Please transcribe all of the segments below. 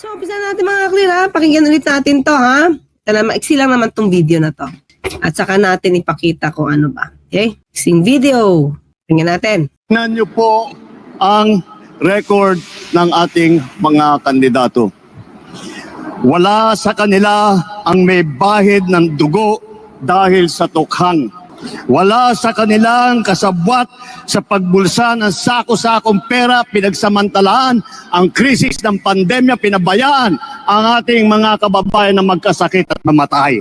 So, umpisa natin mga clear ha. Pakinggan ulit natin to ha. Tala, maiksi lang naman tong video na to. At saka natin ipakita kung ano ba. Okay? Sing video. Tingnan natin. Tingnan niyo po ang record ng ating mga kandidato. Wala sa kanila ang may bahid ng dugo dahil sa tukhang. Wala sa kanilang kasabwat sa pagbulsa ng sako-sakong pera, pinagsamantalaan ang krisis ng pandemya, pinabayaan ang ating mga kababayan na magkasakit at mamatay.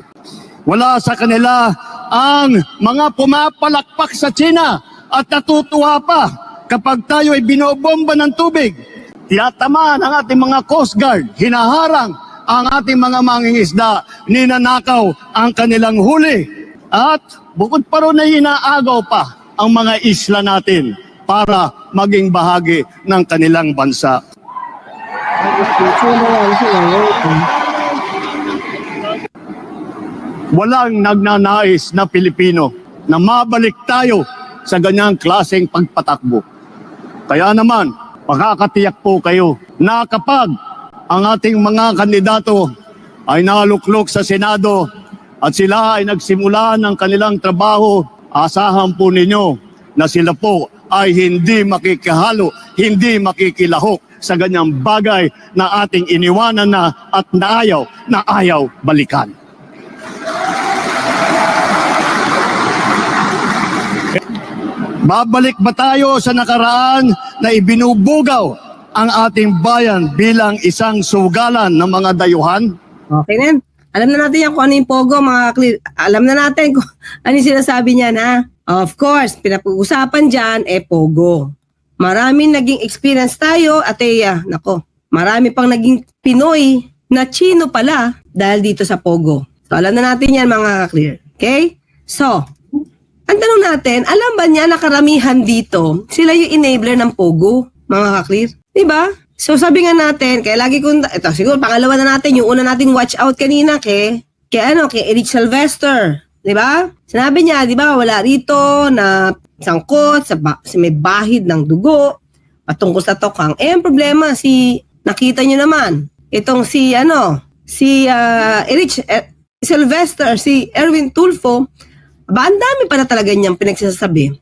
Wala sa kanila ang mga pumapalakpak sa China at natutuwa pa kapag tayo ay binobomba ng tubig. Tinatamaan ang ating mga Coast Guard, hinaharang ang ating mga mangingisda, ninanakaw ang kanilang huli. At bukod pa ron ay inaagaw pa ang mga isla natin para maging bahagi ng kanilang bansa. walang nagnanais na Pilipino na mabalik tayo sa ganyang klaseng pagpatakbo. Kaya naman, makakatiyak po kayo na kapag ang ating mga kandidato ay naluklok sa Senado at sila ay nagsimula ng kanilang trabaho, asahan po ninyo na sila po ay hindi makikihalo, hindi makikilahok sa ganyang bagay na ating iniwanan na at naayaw, na ayaw balikan. Babalik ba tayo sa nakaraan na ibinubugaw ang ating bayan bilang isang sugalan ng mga dayuhan? Okay na. Alam na natin yan kung ano yung pogo, mga clear. Alam na natin kung ano yung sinasabi niya na. Of course, pinapag-usapan dyan, eh, pogo. Maraming naging experience tayo, at ah, nako, marami pang naging Pinoy na Chino pala dahil dito sa pogo. So, alam na natin yan, mga clear. Okay? So, ang tanong natin, alam ba niya na karamihan dito, sila yung enabler ng pogo, mga clear? Diba? So sabi nga natin, kaya lagi kong, ito siguro pangalawa na natin, yung una nating watch out kanina kay, kay ano, kay Eric Sylvester. Di ba? Sinabi niya, di ba, wala rito na sangkot sa, ba, sa may bahid ng dugo patungkol sa tokang. Eh, ang problema, si, nakita niyo naman, itong si, ano, si uh, Eric eh, Sylvester, si Erwin Tulfo, ba, ang dami pa na talaga niyang pinagsasabi.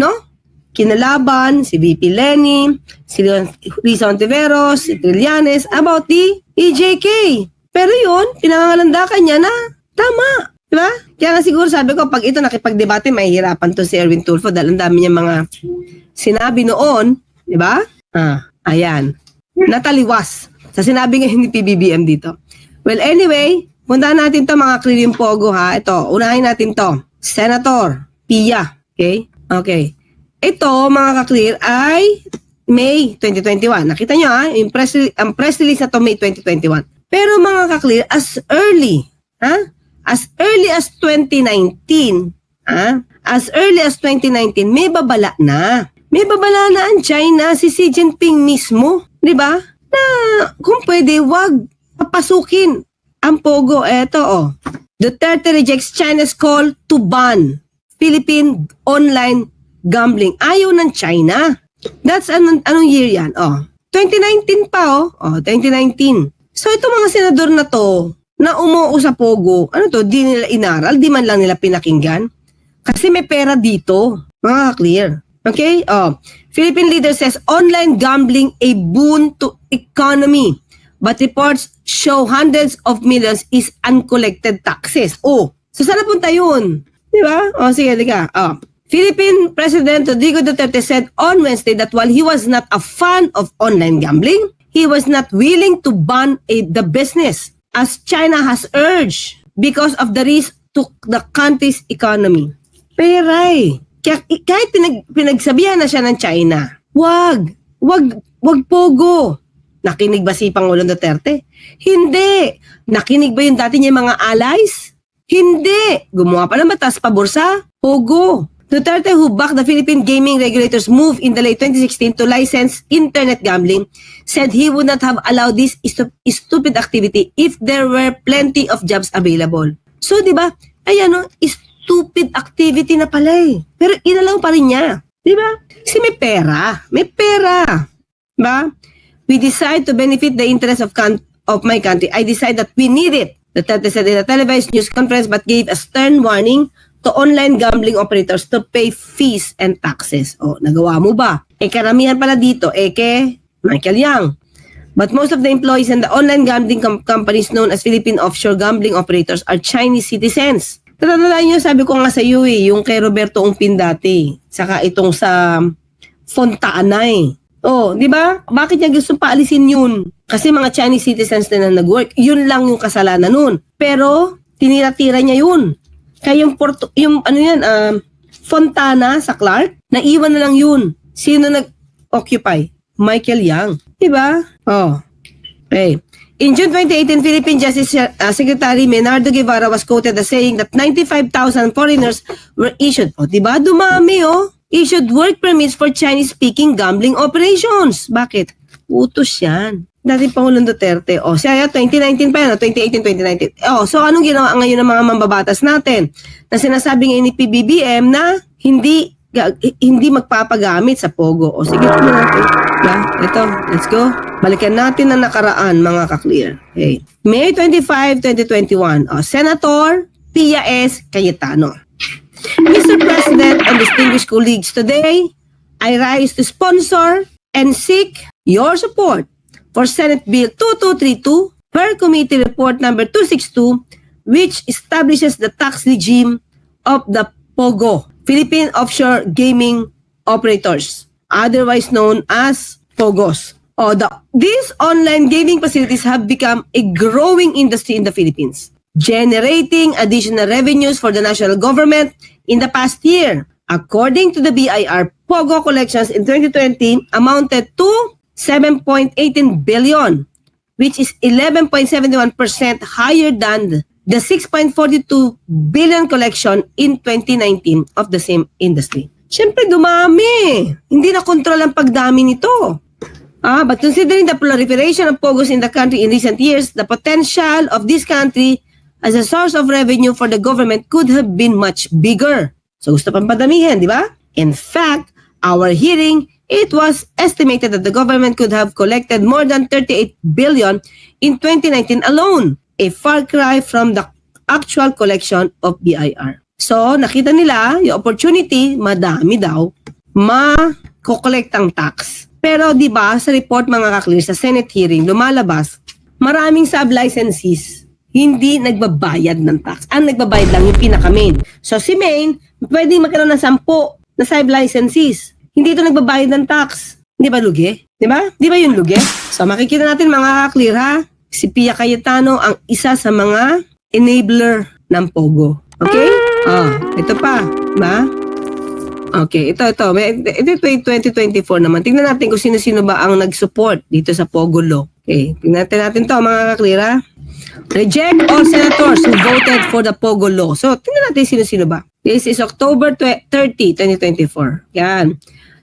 No? Kinalaban si VP Lenny, si Risa Ontiveros, si Trillanes about the EJK. Pero yun, pinangangalandakan niya na tama. Diba? Kaya nga siguro sabi ko, pag ito nakipagdebate, mahihirapan to si Erwin Tulfo dahil ang dami niya mga sinabi noon. Diba? Ah, ayan. Nataliwas. Sa sinabi nga ni PBBM dito. Well, anyway, puntahan natin to mga Krilim Pogo ha. Ito, unahin natin to. Senator Pia. Okay? Okay. Ito, mga ka-clear, ay May 2021. Nakita nyo ha, yung press, ang press release na to May 2021. Pero mga ka-clear, as early, ha? As early as 2019, ha? As early as 2019, may babala na. May babala na ang China, si Xi Jinping mismo, di ba? Na kung pwede, wag papasukin ang Pogo. Eto, oh. Duterte rejects China's call to ban Philippine online gambling. Ayaw ng China. That's anong, anong year yan? Oh, 2019 pa oh. Oh, 2019. So ito mga senador na to, na umuo sa Pogo, ano to, di nila inaral, di man lang nila pinakinggan. Kasi may pera dito. Mga clear. Okay? Oh. Philippine leader says online gambling a boon to economy. But reports show hundreds of millions is uncollected taxes. Oh, so saan napunta yun? Di ba? Oh, sige, liga. Oh. Philippine President Rodrigo Duterte said on Wednesday that while he was not a fan of online gambling, he was not willing to ban a, the business as China has urged because of the risk to the country's economy. Peray. Kaya, kahit pinag, pinagsabihan na siya ng China, wag, wag, wag pogo. Nakinig ba si Pangulong Duterte? Hindi. Nakinig ba yung dati niya mga allies? Hindi. Gumawa pa ng batas paborsa? Pogo. Duterte, who backed the Philippine gaming regulators move in the late 2016 to license internet gambling, said he would not have allowed this stu- stupid activity if there were plenty of jobs available. So, di ba? Ayan, no, stupid activity na pala eh. Pero inalaw pa rin niya. Di ba? Kasi may pera. May pera. Ba? We decide to benefit the interest of of my country. I decide that we need it. Duterte said in a televised news conference but gave a stern warning to online gambling operators to pay fees and taxes. O, nagawa mo ba? Eh, karamihan pala dito, eh, kay Michael Yang. But most of the employees in the online gambling com- companies known as Philippine offshore gambling operators are Chinese citizens. Tatatandaan nyo, sabi ko nga sa iyo eh, yung kay Roberto Ungpin dati, saka itong sa Fontana eh. Oh, di ba? Bakit niya gusto paalisin yun? Kasi mga Chinese citizens na na nag-work. Yun lang yung kasalanan nun. Pero, tinira-tira niya yun. Kaya yung, Porto, yung ano yan, um, Fontana sa Clark, naiwan na lang yun. Sino nag-occupy? Michael Yang. Di ba? Oh. Okay. In June 2018, Philippine Justice uh, Secretary Menardo Guevara was quoted as saying that 95,000 foreigners were issued. O, di ba? Dumami, oh. Issued work permits for Chinese-speaking gambling operations. Bakit? Utos yan. Dati Pangulong Duterte. O, siya 2019 pa yan, oh, 2018, 2019. O, so anong ginawa ngayon ng mga mambabatas natin? Na sinasabi ngayon ni PBBM na hindi hindi magpapagamit sa Pogo. O sige, ito natin. Ba? Ito, let's go. Balikan natin ang nakaraan, mga ka-clear. Okay. May 25, 2021. O, Senator Pia S. Cayetano. Mr. President and distinguished colleagues, today I rise to sponsor and seek your support for Senate Bill 2232 per Committee Report number 262 which establishes the tax regime of the POGO, Philippine Offshore Gaming Operators, otherwise known as POGOs. Oh, the, these online gaming facilities have become a growing industry in the Philippines, generating additional revenues for the national government in the past year. According to the BIR, POGO collections in 2020 amounted to 7.18 billion, which is 11.71% higher than the 6.42 billion collection in 2019 of the same industry. Siyempre, dumami. Hindi na kontrol ang pagdami nito. Ah, but considering the proliferation of pogos in the country in recent years, the potential of this country as a source of revenue for the government could have been much bigger. So gusto pang padamihin, di ba? In fact, our hearing, it was estimated that the government could have collected more than 38 billion in 2019 alone, a far cry from the actual collection of BIR. So, nakita nila, yung opportunity, madami daw, ma-collect ang tax. Pero di ba sa report mga kaklir sa Senate hearing lumalabas, maraming sub-licensees hindi nagbabayad ng tax. Ang nagbabayad lang yung pinaka-main. So si Maine, pwedeng magkaroon ng 10 na sub-licensees. Hindi ito nagbabayad ng tax. Di ba lugi? Di ba? Di ba yung lugi? So makikita natin mga kaklir ha, si Pia Cayetano ang isa sa mga enabler ng Pogo. Okay? Ah, ito pa. Ba? Okay, ito, ito. May, ito, ito 2024 naman. Tingnan natin kung sino-sino ba ang nag-support dito sa Pogo Law. Okay, tingnan natin to mga kaklira. Reject all senators who voted for the Pogo Law. So, tingnan natin sino-sino ba. This is October twe- 30, 2024. Yan.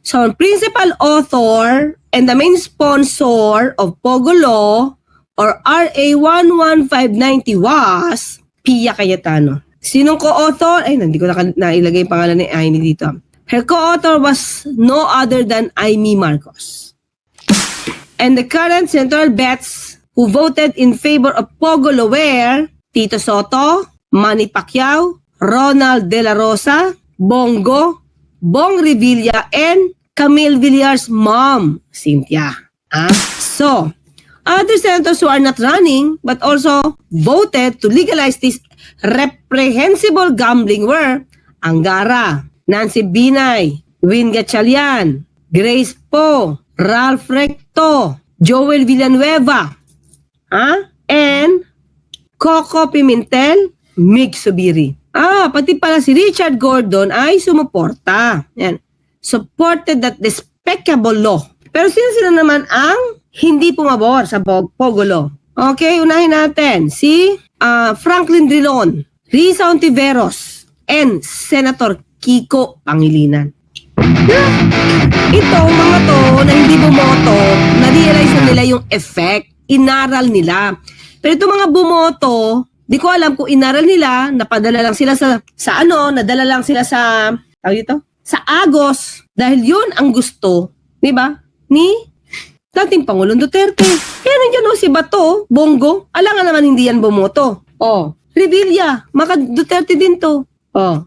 So, principal author and the main sponsor of Pogo Law or RA 11590 was Pia Cayetano. Sinong co-author? Ay, hindi ko na nailagay pangalan ni Aimee dito. Her co-author was no other than Amy Marcos. And the current senatorial bets who voted in favor of Pogo Law were Tito Soto, Manny Pacquiao, Ronald De La Rosa, Bongo, Bong Revilla, and Camille Villar's mom, Cynthia. Ah, so, other senators who are not running but also voted to legalize this reprehensible gambling were Angara, Nancy Binay, Win Gatchalian, Grace Po, Ralph Recto, Joel Villanueva, ah, and Coco Pimentel, Mig Subiri. Ah, pati pala si Richard Gordon ay sumuporta. Yan. Supported that despicable law. Pero sino-sino naman ang hindi pumabor sa Pog- Pogo Law? Okay, unahin natin. Si ah, Franklin Drilon, Risa Ontiveros, and Senator Kiko Pangilinan. Ito, mga to, na hindi bumoto, na-realize na nila yung effect. Inaral nila. Pero itong mga bumoto, di ko alam kung inaral nila, napadala lang sila sa, sa ano, nadala lang sila sa, tawag dito? sa Agos dahil yun ang gusto, di ba, ni dating Pangulong Duterte. Kaya nandiyan o si Bato, Bongo, alangan naman hindi yan bumoto. Oh, Revilla, maka Duterte din to. Oh,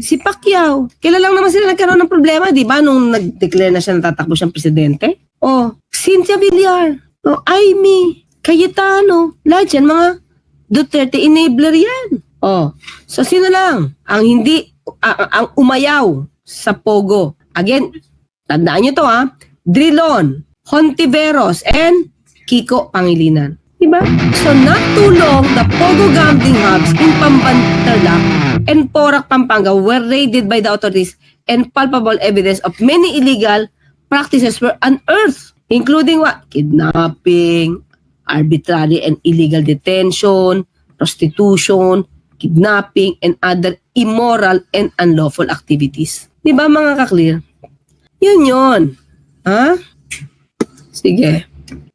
si Pacquiao, kailan lang naman sila nagkaroon ng problema, di ba, nung nag-declare na siya natatakbo siyang presidente? Oh, Cynthia Villar, oh, Amy, Cayetano, lahat yan, mga Duterte enabler yan. Oh, so sino lang ang hindi, a- ang umayaw sa Pogo? Again, tandaan nyo to ha, Drilon, Hontiveros, and Kiko Pangilinan. Diba? So not too long, the Pogo gambling hubs in Pambantarlac and Porac, Pampanga were raided by the authorities and palpable evidence of many illegal practices were unearthed, including what? Kidnapping, arbitrary and illegal detention, prostitution, kidnapping, and other immoral and unlawful activities. Di ba mga kaklear? Yun yun. Ha? Sige.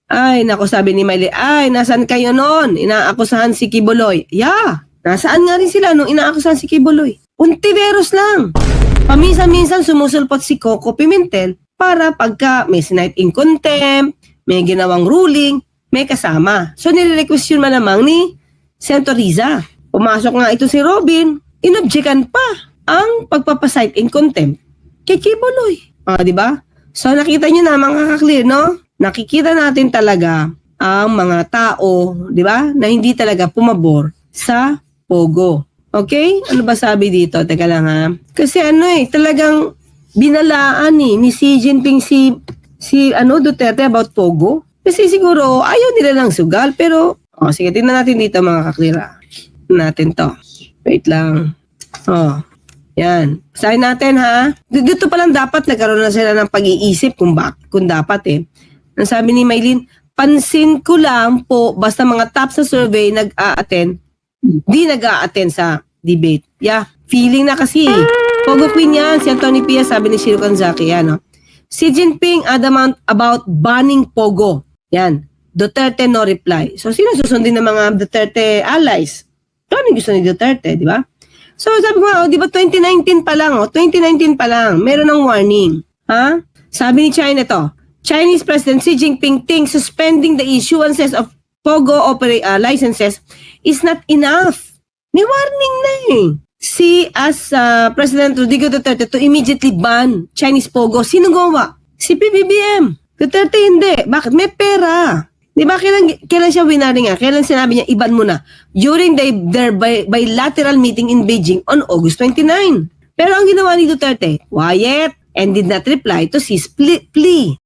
Ay, nako sabi ni Miley, ay, nasan kayo noon? Inaakusahan si Kibuloy. Yeah, nasaan nga rin sila nung inaakusahan si Kibuloy? Untiveros lang. Paminsan-minsan sumusulpot si Coco Pimentel para pagka may sinight in contempt, may ginawang ruling, may kasama. So nire-request yun malamang ni Senator Riza. Pumasok nga ito si Robin, inobjekan pa ang pagpapasight in contempt kay Kibuloy. Ah, di ba? So nakita niyo na mga kaklear, no? Nakikita natin talaga ang mga tao, di ba, na hindi talaga pumabor sa Pogo. Okay? Ano ba sabi dito? Teka lang ha. Kasi ano eh, talagang binalaan eh, ni Xi Jinping si, si ano, Duterte about Pogo. Kasi siguro ayaw nila ng sugal, pero, oh, sige, tingnan natin dito mga kaklira. Natin to. Wait lang. Oh, yan. Sabi natin ha. Dito pa lang dapat nagkaroon na sila ng pag-iisip kung, bak kung dapat eh. Ang sabi ni Maylin, pansin ko lang po basta mga top sa survey nag-a-attend, di nag-a-attend sa debate. Yeah, feeling na kasi. Pogo Queen yan, si Anthony Pia, sabi ni Shiro Kanzaki, yan. No? Xi Jinping adamant about banning Pogo. Yan. Duterte no reply. So, sino susundin ng mga Duterte allies? Yung gusto ni Duterte, di ba? So, sabi ko oh, di ba 2019 pa lang, oh, 2019 pa lang, meron ng warning. Ha? Sabi ni China to, Chinese President Xi Jinping thinks suspending the issuances of POGO opera, uh, licenses is not enough. May warning na eh. Si as uh, President Rodrigo Duterte to immediately ban Chinese POGO. Sino gawa? Si PBBM. Duterte hindi. Bakit? May pera. Di ba kailan, kailan siya winari nga? Kailan sinabi niya, iban mo na? During the, their bi- bilateral meeting in Beijing on August 29. Pero ang ginawa ni Duterte, quiet and did not reply to his ple- plea.